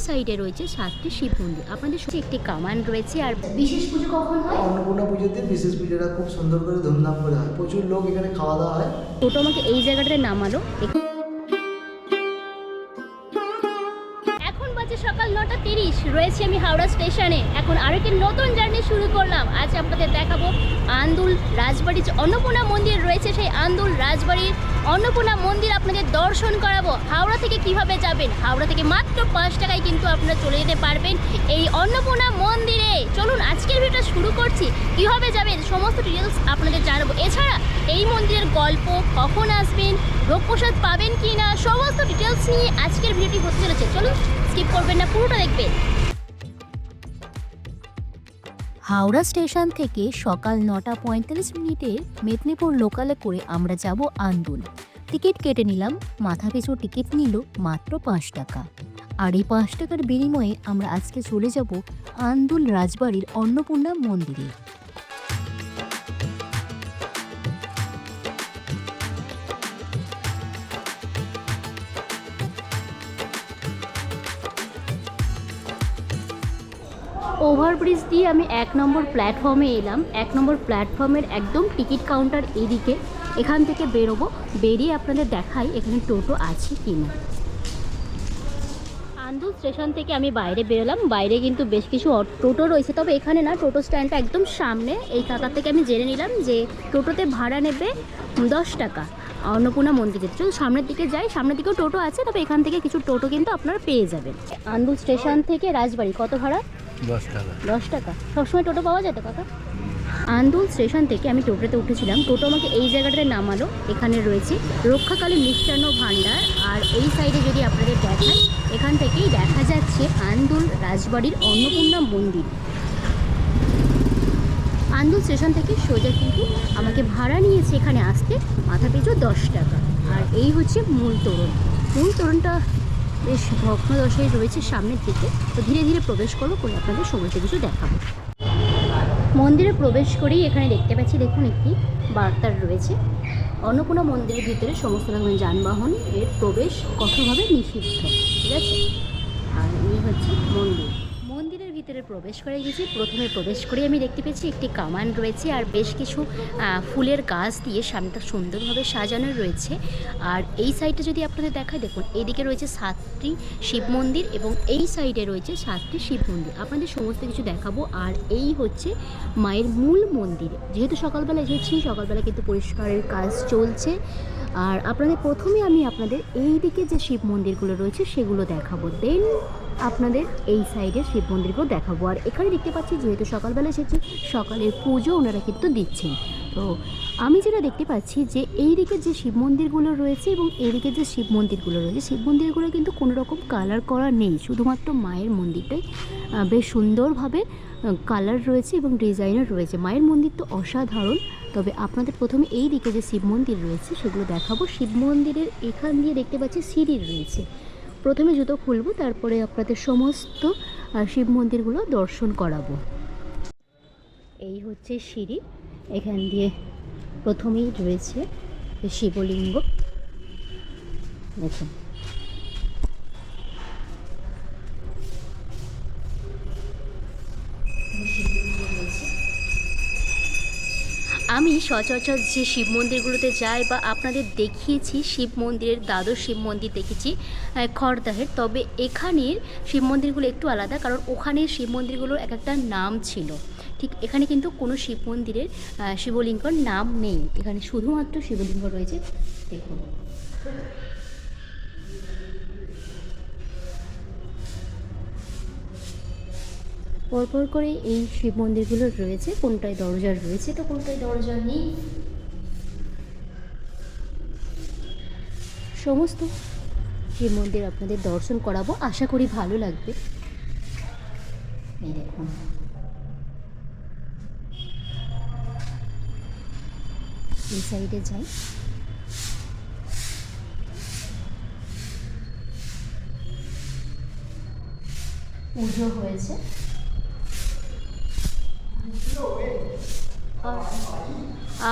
সাইডে রয়েছে সাতটি শিব মন্দির। আপনাদের সাথে একটি কামান রয়েছে আর বিশেষ পুজো কখন হয়? অন্নপূর্ণা পুজোতে বিশেষ পুজোটা খুব সুন্দর করে ধুমধাম করে হয়। প্রচুর লোক এখানে খাওয়া দাওয়া হয়। টোটো আমাকে এই জায়গাটায় নামালো। এখ- এখন তিরিশ, রয়েছে আমি হাওড়া স্টেশনে। এখন আরেকটি নতুন জার্নি শুরু করলাম। আজ আপনাদের দেখাবো আন্দুল রাজবাড়ির যে অন্নপূর্ণা মন্দির রয়েছে, সেই আন্দুল রাজবাড়ির অন্নপূর্ণা মন্দির আপনাদের দর্শন করাবো। হাওড়া থেকে কীভাবে যাবেন? হাওড়া থেকে মাত্র পাঁচ টাকায় কিন্তু আপনারা চলে যেতে পারবেন এই অন্নপূর্ণা মন্দিরে। চলুন, আজকের ভিডিওটা শুরু করছি। কীভাবে যাবেন? সমস্ত ডিটেলস আপনাদের জানাব। এছাড়া এই মন্দিরের গল্প, কখন আসবেন রোগ প্রসাদ পাবেন কি না সমস্ত ডিটেলস নিয়ে আজকের ভিডিওটি হতে চলেছে। চলুন স্কিপ করবেন না, পুরোটা দেখবেন। হাওড়া স্টেশন থেকে সকাল নটা পঁয়তাল্লিশ মিনিটে মেদিনীপুর লোকালে করে আমরা যাব আন্দুল। টিকিট কেটে নিলাম, মাথা পিছু টিকিট নিল মাত্র পাঁচ টাকা। আর এই পাঁচ টাকার বিনিময়ে আমরা আজকে চলে যাব আন্দুল রাজবাড়ির অন্নপূর্ণা মন্দিরে। ওভারব্রিজ দিয়ে আমি এক নম্বর প্ল্যাটফর্মে এলাম। এক নম্বর প্ল্যাটফর্মের একদম টিকিট কাউন্টার এদিকে। এখান থেকে বেরোবো। বেরিয়ে আপনাদের দেখাই এখানে টোটো আছে কি না আন্দুল স্টেশন থেকে আমি বাইরে বেরোলাম। বাইরে কিন্তু বেশ কিছু টোটো রয়েছে। তবে এখানে না, টোটো স্ট্যান্ডটা একদম সামনে। এই কাকার থেকে আমি জেনে নিলাম যে টোটোতে ভাড়া নেবে দশ টাকা। অন্নপূর্ণা মন্দিরে। চলুন সামনের দিকে যাই। সামনের দিকেও টোটো আছে, তবে এখান থেকে কিছু টোটো কিন্তু আপনারা পেয়ে যাবেন। আন্দুল স্টেশন থেকে রাজবাড়ি কত ভাড়া? দশ টাকা। দশ টাকা? সবসময় টোটো পাওয়া যেত কাকা? আন্দুল স্টেশন থেকে আমি টোটোতে উঠেছিলাম। টোটো আমাকে এই জায়গাটাতে নামালো। এখানে রয়েছে রক্ষাকালীন মিষ্টান্ন ভাণ্ডার। আর এই সাইডে যদি আপনাদের দেখায়, এখান থেকেই দেখা যাচ্ছে আন্দুল রাজবাড়ির অন্নপূর্ণা মন্দির। আন্দুল স্টেশন থেকে সোজা কিন্তু আমাকে ভাড়া নিয়েছে এখানে আসতে মাথা পিছু দশ টাকা। আর এই হচ্ছে মূল তোরণ। মূল তোরণটা বেশ ভগ্নদশায় রয়েছে সামনের দিকে। তো ধীরে ধীরে প্রবেশ করব করে আপনাদের সমস্ত কিছু দেখাবো। মন্দিরে প্রবেশ করেই এখানে দেখতে পাচ্ছি, দেখুন একটি বার্তার রয়েছে। অন্নপূর্ণা মন্দিরের ভিতরে সমস্ত রকমের যানবাহন এর প্রবেশ কঠোরভাবে নিষিদ্ধ। ঠিক আছে? আর এই হচ্ছে মন্দির। ভিতরে প্রবেশ করে গেছি। প্রথমে প্রবেশ করে আমি দেখতে পেয়েছি একটি কামান রয়েছে আর বেশ কিছু ফুলের গাছ দিয়ে সামনেটা সুন্দরভাবে সাজানো রয়েছে। আর এই সাইডে যদি আপনাদের দেখায়, দেখুন, এদিকে রয়েছে সাতটি শিব মন্দির এবং এই সাইডে রয়েছে সাতটি শিব মন্দির। আপনাদের সমস্ত কিছু দেখাবো। আর এই হচ্ছে মায়ের মূল মন্দির। যেহেতু সকালবেলা এসেছি, সকালবেলা কিন্তু পরিষ্কারের কাজ চলছে। আর আপনাদের প্রথমে আমি আপনাদের এই দিকে যে শিব মন্দিরগুলো রয়েছে, সেগুলো দেখাবো। দেন আপনাদের এই সাইডে শিব মন্দিরগুলো দেখাবো। আর এখানে দেখতে পাচ্ছি, যেহেতু সকালবেলা এসেছি, সকালের পুজো ওনারা কিন্তু দিচ্ছেন। তো আমি যেটা দেখতে পাচ্ছি যে এই দিকে যে শিব মন্দিরগুলো রয়েছে এবং এই এদিকে যে শিব মন্দিরগুলো রয়েছে, শিব মন্দিরগুলো কিন্তু কোনো রকম কালার করা নেই। শুধুমাত্র মায়ের মন্দিরটাই বেশ সুন্দরভাবে কালার রয়েছে এবং ডিজাইনার রয়েছে। মায়ের মন্দির তো অসাধারণ, তবে আপনাদের প্রথমে এই দিকে যে শিব মন্দির রয়েছে, সেগুলো দেখাবো। শিব মন্দিরের এখান দিয়ে দেখতে পাচ্ছি সিঁড়ি রয়েছে। প্রথমে জুতো খুলবো, তারপরে আপনাদের সমস্ত শিব মন্দিরগুলো দর্শন করাবো। এই হচ্ছে সিঁড়ি, এখান দিয়ে প্রথমেই রয়েছে শিবলিঙ্গ। দেখুন। আমি সচরাচর যে শিব মন্দিরগুলোতে যাই বা আপনাদের দেখিয়েছি, শিব মন্দিরের দ্বাদশ শিব মন্দির দেখেছি খড়দাহের, তবে এখানের শিব মন্দিরগুলো একটু আলাদা কারণ ওখানের শিব মন্দিরগুলোর এক একটা নাম ছিল। ঠিক এখানে কিন্তু কোনো শিব মন্দিরের শিবলিঙ্গর নাম নেই। এখানে শুধুমাত্র শিবলিঙ্গ রয়েছে। দেখুন। পরপর করে এই শিব মন্দিরগুলো রয়েছে, কোনটায় দরজা রয়েছে তো কোনটায় দরজা নেই? সমস্ত শিব মন্দির আপনাদের দর্শন করাবো, আশা করি ভালো লাগবে। এই সাইডে যাই। পুজো হয়েছে।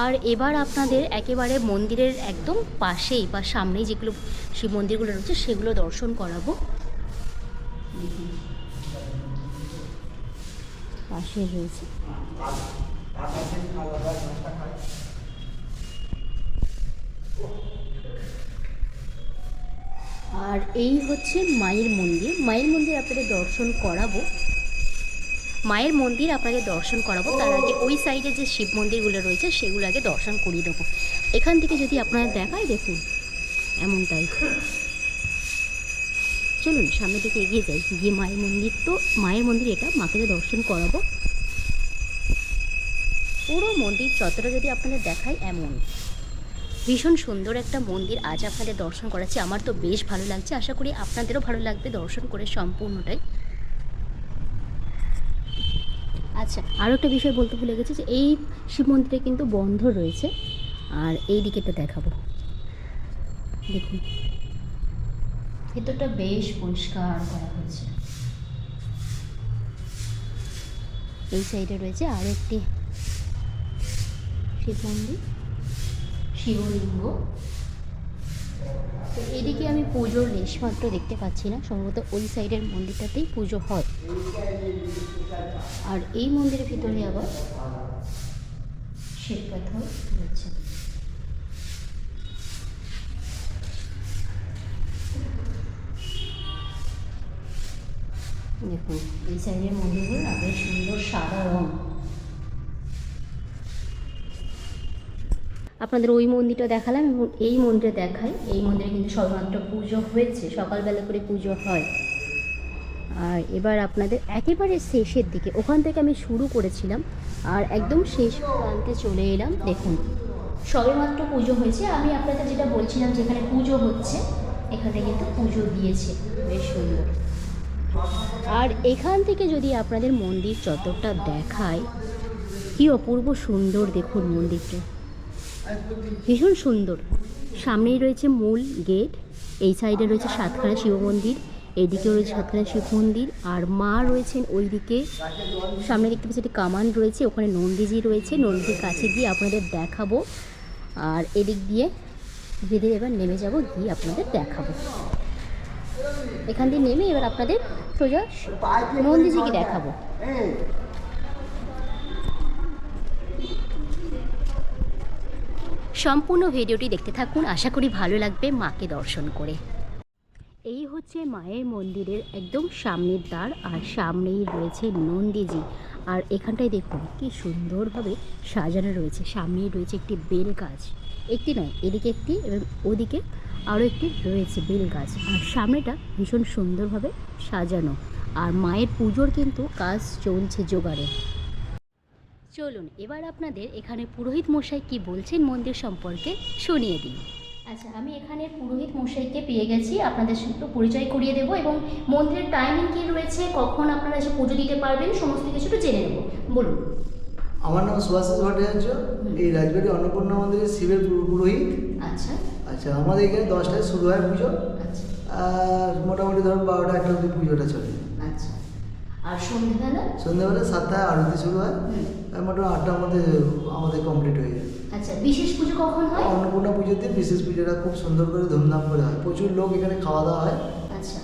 আর এবার আপনাদের একেবারে মন্দিরের একদম পাশেই বা সামনেই যেগুলো শিব মন্দিরগুলো রয়েছে, সেগুলো দর্শন করাবো। পাশে রয়েছে। আর এই হচ্ছে মায়ের মন্দির। মায়ের মন্দির আপনাদের দর্শন করাবো। মায়ের মন্দির আপনাকে দর্শন করাবো। তার আগে ওই সাইডে যে শিব মন্দিরগুলো রয়েছে সেগুলো আগে দর্শন করিয়ে দেবো। এখান থেকে যদি আপনারা দেখায়, দেখুন, এমনটাই। চলুন, সামনের দিকে এগিয়ে যাই। গিয়ে মায়ের মন্দির তো, মায়ের মন্দির এটা, মাকে তো দর্শন করাবো। পুরো মন্দির চত্বরে যদি আপনাদের দেখায়, এমন। ভীষণ সুন্দর একটা মন্দির আজ আপনাদের দর্শন করাচ্ছি। আমার তো বেশ ভালো লাগছে। আশা করি আপনাদেরও ভালো লাগবে দর্শন করে সম্পূর্ণটাই। আচ্ছা আরও একটা বিষয় বলতে ভুলে গেছি যে এই শিব মন্দিরে কিন্তু বন্ধ রয়েছে। আর এই দিকেটা দেখাবো। দেখুন। ভেতরটা বেশ পরিষ্কার করা হয়েছে। এই সাইডে রয়েছে আরও একটি শিব মন্দির। শিবলিঙ্গ। তো এদিকে আমি পুজোর লেশমাত্র দেখতে পাচ্ছি না। সম্ভবত ওই সাইডের মন্দিরটাতেই পুজো হয়। আর এই মন্দিরের ভিতরে আবার পাথর রয়েছে। দেখুন, এই সাইডের মন্দিরগুলো বেশ সুন্দর সাদা রং। আপনাদের ওই মন্দিরটা দেখালাম এবং এই মন্দিরে দেখাই। এই মন্দিরে কিন্তু সবেমাত্র পুজো হয়েছে, সকালবেলা করে পুজো হয়। আর এবার আপনাদের একেবারে শেষের দিকে, ওখান থেকে আমি শুরু করেছিলাম, আর একদম শেষ প্রান্তে চলে এলাম, দেখুন। সবেমাত্র পুজো হয়েছে, আমি আপনাদের যেটা বলছিলাম যেখানে পুজো হচ্ছে, এখানে কিন্তু পুজো দিয়েছে, বেশ সুন্দর। আর এখান থেকে যদি আপনাদের মন্দির চত্বরটা দেখায় কি অপূর্ব সুন্দর দেখুন মন্দিরটা। ভীষণ সুন্দর। সামনেই রয়েছে মূল গেট, এই সাইডে রয়েছে সাতখানা শিব মন্দির এইদিকেও রয়েছে সাতখানা শিব মন্দির, আর মা রয়েছেন ওইদিকে। সামনে দেখতে পাচ্ছি একটি কামান রয়েছে, ওখানে নন্দীজি রয়েছে। নন্দীর কাছে গিয়ে আপনাদের দেখাবো, আর এদিক দিয়ে ধীরে এবার নেমে যাব, গিয়ে আপনাদের দেখাবো। এখান দিয়ে নেমে এবার আপনাদের সোজা নন্দীজিকে দেখাবো। সম্পূর্ণ ভিডিওটি দেখতে থাকুন। আশা করি ভালো লাগবে মাকে দর্শন করে। এই হচ্ছে মায়ের মন্দিরের একদম সামনের দ্বার, আর সামনেই রয়েছে নন্দীজি। আর এখানটায় দেখুন, কি সুন্দরভাবে সাজানো রয়েছে। সামনেই রয়েছে একটি বেল গাছ। একটি নয়, এদিকে একটি এবং ওদিকে আরও একটি রয়েছে বেল গাছ। আর সামনেটা ভীষণ সুন্দরভাবে সাজানো। আর মায়ের পুজোর কিন্তু কাজ চলছে জোগাড়ে। চলুন এবার আপনাদের এখানে পুরোহিত মশাই কি বলছেন মন্দির সম্পর্কে শুনিয়ে দিই। আচ্ছা আমি এখানে পুরোহিত মশাইকে পেয়ে গেছি। আপনাদের সাথে একটু পরিচয় করিয়ে দেবো এবং মন্দিরের টাইমিং কি রয়েছে কখন আপনারা এসে পুজো দিতে পারবেন সমস্ত কিছু একটু জেনে নেব। বলুন। আমার নাম সুভাষিস ভট্টাচার্য এই রাজবাড়ি অন্নপূর্ণা মন্দিরের শিবের পুরো- পুরোহিত। আচ্ছা। আচ্ছা আমাদের এখানে দশটায় শুরু হয় পুজো। আচ্ছা। আর মোটামুটি ধরুন বারোটা একটা অব্দি পুজোটা চলে। আচ্ছা আর সন্ধ্যেবেলা? সন্ধ্যাবেলা সাতটায় আরতি শুরু হয়। মোটামুটি আটটার মধ্যে আমাদের কমপ্লিট হয়ে যায়। আচ্ছা বিশেষ পুজো কখন হয়? অন্নপূর্ণা পুজোতে বিশেষ পুজোটা খুব সুন্দর করে ধুমধাম করে হয়। প্রচুর লোক এখানে খাওয়া দাওয়া হয়। আচ্ছা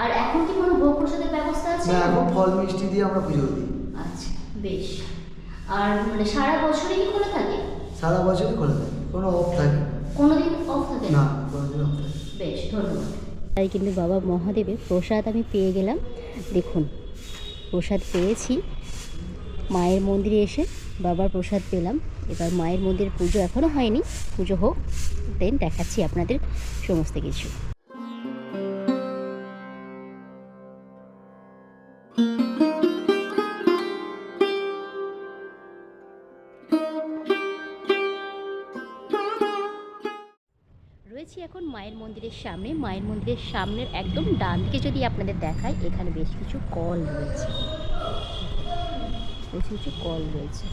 আর এখন কি কোনো ভোগ প্রসাদের ব্যবস্থা আছে? না এখন ফল মিষ্টি দিয়ে আমরা পুজো দিই। আচ্ছা বেশ। আর মানে সারা বছরই কি খোলা থাকে? সারা বছরই খোলা থাকে। কোনো অফ থাকে। কোনোদিন অফ থাকে? না কোনোদিন অফ থাকে বেশ ধন্যবাদ। তাই কিন্তু বাবা মহাদেবের প্রসাদ আমি পেয়ে গেলাম। দেখুন প্রসাদ পেয়েছি। মায়ের মন্দিরে এসে বাবার প্রসাদ পেলাম। এবার মায়ের মন্দিরের পুজো এখনও হয়নি। পুজো হোক দেন দেখাচ্ছি আপনাদের সমস্ত কিছু। রয়েছি এখন মায়ের মন্দিরের সামনে। মায়ের মন্দিরের সামনের একদম ডান দিকে যদি আপনাদের দেখায় এখানে বেশ কিছু কল রয়েছে। বেশ কিছু কল রয়েছে।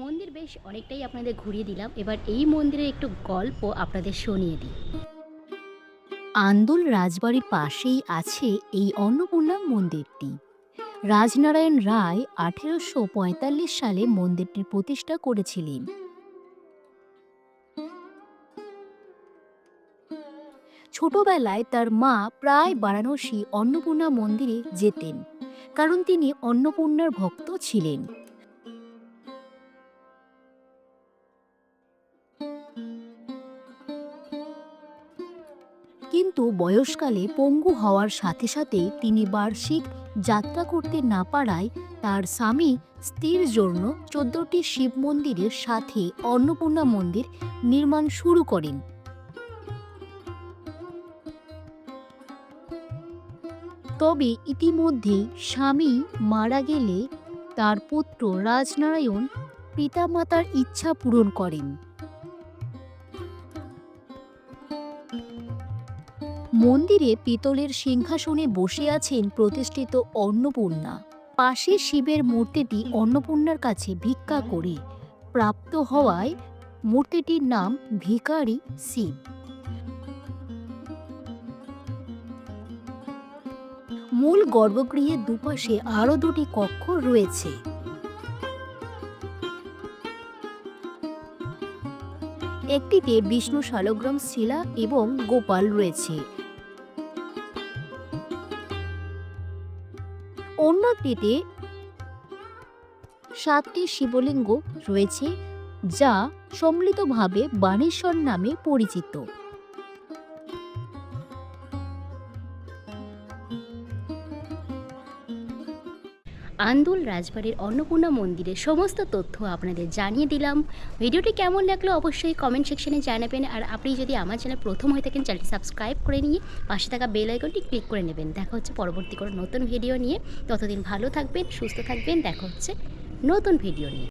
মন্দির বেশ অনেকটাই আপনাদের ঘুরিয়ে দিলাম। এবার এই মন্দিরের একটু গল্প আপনাদের শুনিয়ে দিই। আন্দোল রাজবাড়ির পাশেই আছে এই অন্নপূর্ণা মন্দিরটি। রাজনারায়ণ রায় আঠেরোশো পঁয়তাল্লিশ সালে মন্দিরটি প্রতিষ্ঠা করেছিলেন। ছোটবেলায় তার মা প্রায় বারাণসী অন্নপূর্ণা মন্দিরে যেতেন, কারণ তিনি অন্নপূর্ণার ভক্ত ছিলেন। কিন্তু বয়সকালে পঙ্গু হওয়ার সাথে সাথে তিনি বার্ষিক যাত্রা করতে না পারায় তার স্বামী স্ত্রীর জন্য চোদ্দটি শিব মন্দিরের সাথে অন্নপূর্ণা মন্দির নির্মাণ শুরু করেন। তবে ইতিমধ্যে স্বামী মারা গেলে তার পুত্র রাজনারায়ণ পিতামাতার ইচ্ছা পূরণ করেন। মন্দিরে পিতলের সিংহাসনে বসে আছেন প্রতিষ্ঠিত অন্নপূর্ণা। পাশে শিবের মূর্তিটি অন্নপূর্ণার কাছে ভিক্ষা করে প্রাপ্ত হওয়ায় মূর্তিটির নাম ভিকারি শিব। মূল গর্ভগৃহের দুপাশে আরও দুটি কক্ষ রয়েছে। একটিতে বিষ্ণু শালগ্রাম শিলা এবং গোপাল রয়েছে। অন্যটিতে সাতটি শিবলিঙ্গ রয়েছে যা সম্মিলিতভাবে বাণেশ্বর নামে পরিচিত। আন্দুল রাজবাড়ির অন্নপূর্ণা মন্দিরের সমস্ত তথ্য আপনাদের জানিয়ে দিলাম। ভিডিওটি কেমন লাগল অবশ্যই কমেন্ট সেকশনে জানাবেন। আর আপনি যদি আমার চ্যানেল প্রথম হয়ে থাকেন চ্যানেলটি সাবস্ক্রাইব করে নিয়ে পাশে থাকা বেল আইকনটি ক্লিক করে নেবেন। দেখা হচ্ছে পরবর্তী কোনো নতুন ভিডিও নিয়ে। ততদিন ভালো থাকবেন, সুস্থ থাকবেন। দেখা হচ্ছে নতুন ভিডিও নিয়ে।